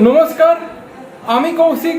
নমস্কার, আমি কৌশিক।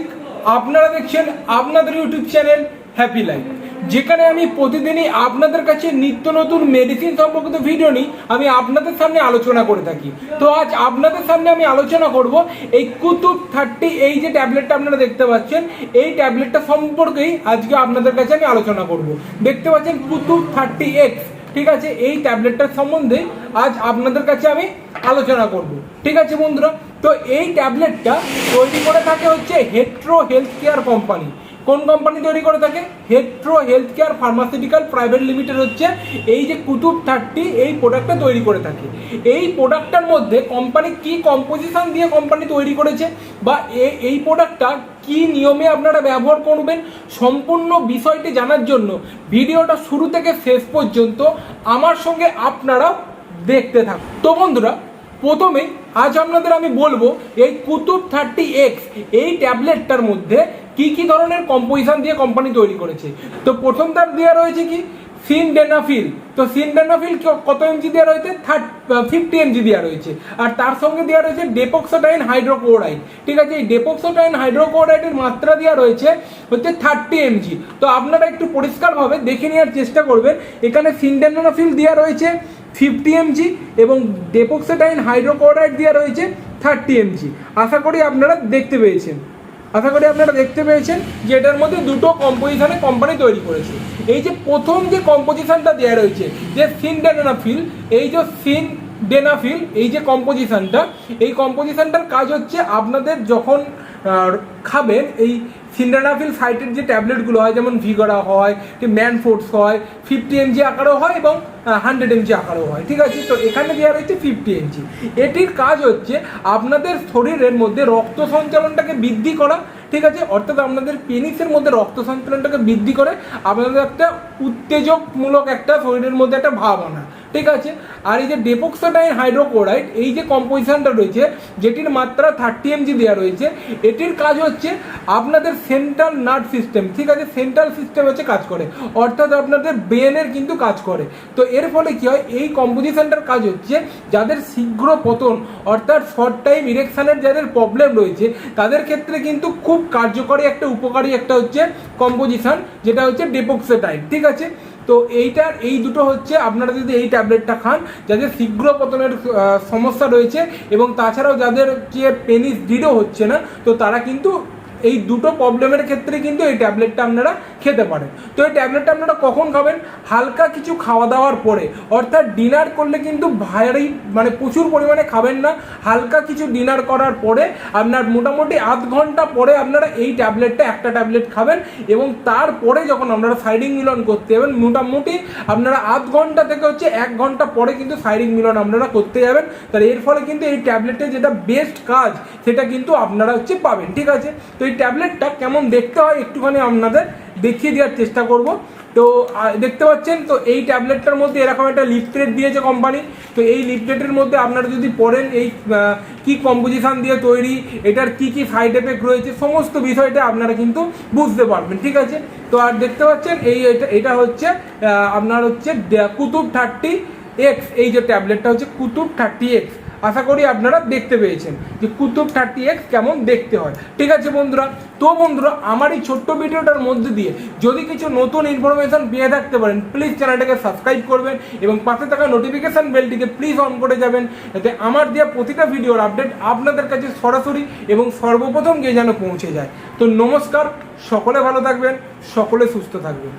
আপনারা দেখছেন আপনাদের ইউটিউব চ্যানেল হ্যাপি লাইফ। যেখানে আমি প্রতিদিনই আপনাদের কাছে নিত্য নতুন মেডিসিন সম্পর্কিত ভিডিও নিই আমি আপনাদের সামনে আলোচনা করে থাকি। তো আজ আপনাদের সামনে আমি আলোচনা করব এই কুতুব থার্টি এই যে ট্যাবলেটটা আপনারা দেখতে পাচ্ছেন, এই ট্যাবলেটটা সম্পর্কেই আজকে আপনাদের কাছে আমি আলোচনা করব। দেখতে পাচ্ছেন কুতুব থার্টি এক্স ঠিক আছে? এই ট্যাবলেটটার সম্বন্ধে আজ আপনাদের কাছে আমি আলোচনা করব। ঠিক আছে বন্ধুরা? তো এই ট্যাবলেটটা তৈরি করে থাকে হচ্ছে হেট্রো হেলথ কেয়ার কোম্পানি কোন কোম্পানি তৈরি করে থাকে? Hetero health care pharmaceutical private limited হচ্ছে এই যে কুতুব থার্টি এই প্রোডাক্টটা তৈরি করে থাকে। এই প্রোডাক্টটার মধ্যে কোম্পানি কি কম্পোজিশন দিয়ে কোম্পানি তৈরি করেছে বা এই প্রোডাক্টটা কি নিয়মে আপনারা ব্যবহার করবেন সম্পূর্ণ বিষয়টি জানার জন্য ভিডিওটা শুরু থেকে শেষ পর্যন্ত আমার সঙ্গে আপনারা দেখতে থাকুন। তো বন্ধুরা প্রথমে আজ আপনাদের আমি বলব এই কুতুব থার্টি এক্স এই ট্যাবলেটটার মধ্যে কি কি ধরনের কম্পোজিশন দিয়ে কোম্পানি তৈরি করেছে? তো প্রথম তার দেওয়া রয়েছে কি? সিনডেনাফিল। তো সিনডেনাফিল কত এমজি দেওয়া রয়েছে? থার্ড ফিফটি এমজি দেওয়া রয়েছে। আর তার সঙ্গে দেওয়া রয়েছে ডেপক্সোটাইন হাইড্রোক্লোরাইড ঠিক আছে? এই ডেপক্সোটাইন হাইড্রোক্লোরাইডের মাত্রা দেওয়া রয়েছে হচ্ছে থার্টি এমজি তো আপনারা একটু পরিষ্কারভাবে দেখে নেওয়ার চেষ্টা করবেন। এখানে সিনডেনাফিল দেওয়া রয়েছে ফিফটি এমজি এবং ডেপক্সেটাইন হাইড্রোক্লোরাইড দেওয়া রয়েছে থার্টি এমজি। আশা করি আপনারা দেখতে পেয়েছেন। আশা করি আপনারা দেখতে পেয়েছেন যে এটার মধ্যে দুটো কম্পোজিশনে কোম্পানি তৈরি করেছে। এই যে প্রথম যে কম্পোজিশনটা দেওয়া রয়েছে, যে সিনডেনাফিল এই যে সিন ডেনাফিল এই যে কম্পোজিশনটা এই কম্পোজিশনটার কাজ হচ্ছে আপনাদের যখন খাবেন, এই সিন্ডানাফিল সাইটের যে ট্যাবলেটগুলো হয়, যেমন ভিগরা হয় ম্যান ফোর্স হয় ফিফটি এমজি আকারও হয় এবং হান্ড্রেড এমজি আকারও হয়, ঠিক আছে? তো এখানে দেওয়া রয়েছে ফিফটি এমজি এটির কাজ হচ্ছে আপনাদের শরীরের মধ্যে রক্ত সঞ্চালনটাকে বৃদ্ধি করা, ঠিক আছে? অর্থাৎ আপনাদের পেনিসের মধ্যে রক্ত সঞ্চালনটাকে বৃদ্ধি করে, আপনাদের একটা উত্তেজকমূলক একটা শরীরের মধ্যে একটা ভাব আনা ঠিক আছে। আর এই যে ডেপোক্সাটাইন হাইড্রোক্লোরাইড, এই যে কম্পোজিশনটা রয়েছে, যেটির মাত্রা থার্টি এমজি দেওয়া রয়েছে, এটির কাজ হচ্ছে আপনাদের সেন্ট্রাল নার্ভ সিস্টেম, ঠিক আছে? সেন্ট্রাল সিস্টেম হচ্ছে কাজ করে, অর্থাৎ আপনাদের ব্রেনের কিন্তু কাজ করে। তো এর ফলে কি হয়? এই কম্পোজিশনটার কাজ হচ্ছে যাদের শীঘ্র পতন, অর্থাৎ শর্ট টাইম ইরেকশানের যাদের প্রবলেম রয়েছে, তাদের ক্ষেত্রে কিন্তু খুব কার্যকরী একটা উপকারী একটা হচ্ছে কম্পোজিশন, যেটা হচ্ছে ডেপোক্সেটাইড ঠিক আছে? তো এইটার, এই দুটো হচ্ছে আপনারা যদি এই ট্যাবলেটটা খান, যাদের শীঘ্র পতনের সমস্যা রয়েছে এবং তাছাড়াও যাদের যে পেনিস দৃঢ় হচ্ছে না, তো তারা কিন্তু এই দুটো প্রবলেমের ক্ষেত্রে কিন্তু এই ট্যাবলেটটা আপনারা খেতে পারেন। তো এই ট্যাবলেটটা আপনারা কখন খাবেন? হালকা কিছু খাওয়া দাওয়ার পরে। অর্থাৎ ডিনার করলে কিন্তু ভারী মানে প্রচুর পরিমাণে খাবেন না। হালকা কিছু ডিনার করার পরে আপনার মোটামুটি আধ ঘণ্টা পরে আপনারা এই ট্যাবলেটটা, একটা ট্যাবলেট খাবেন এবং তারপরে যখন আপনারা সাইডিং মিলন করতে যাবেন, মোটামুটি আপনারা আধ ঘণ্টা থেকে হচ্ছে এক ঘণ্টা পরে কিন্তু সাইডিং মিলন আপনারা করতে যাবেন। তাহলে এর ফলে কিন্তু এই ট্যাবলেটের যেটা বেস্ট কাজ, সেটা কিন্তু আপনারা হচ্ছে পাবেন। ঠিক আছে? তো এই ট্যাবলেটটা কেমন দেখতে হয় একটুখানি আপনাদের দেখিয়ে দেওয়ার চেষ্টা করব। তো দেখতে পাচ্ছেন, তো এই ট্যাবলেটটার মধ্যে এরকম একটা লিপপ্লেট দিয়েছে কোম্পানি তো এই লিপপ্লেটের মধ্যে আপনারা যদি পড়েন এই কি কম্পোজিশন দিয়ে তৈরি, এটার কি কি সাইড এফেক্ট রয়েছে, সমস্ত বিষয়টা আপনারা কিন্তু বুঝতে পারবেন, ঠিক আছে? তো আর দেখতে পাচ্ছেন, এই এটা এটা হচ্ছে আপনার হচ্ছে কুতুব থার্টি এক্স এই যে ট্যাবলেটটা হচ্ছে কুতুব থার্টি এক্স আশা করি আপনারা দেখতে পেয়েছেন যে কুতুব থার্টি এক্স কেমন দেখতে হয়। ঠিক আছে বন্ধুরা, তো বন্ধুরা, আমার এই ছোট্ট ভিডিওটার মধ্যে দিয়ে যদি কিছু নতুন ইনফরমেশন পেয়ে থাকতে পারেন প্লিজ চ্যানেলটাকে সাবস্ক্রাইব করবেন এবং পাশে থাকা নোটিফিকেশান বেলটিকে প্লিজ অন করে যাবেন যাতে আমার দেওয়া প্রতিটা ভিডিওর আপডেট আপনাদের কাছে সরাসরি এবং সর্বপ্রথম গিয়ে যেন পৌঁছে যায়। তো নমস্কার, সকলে ভালো থাকবেন, সকলে সুস্থ থাকবেন।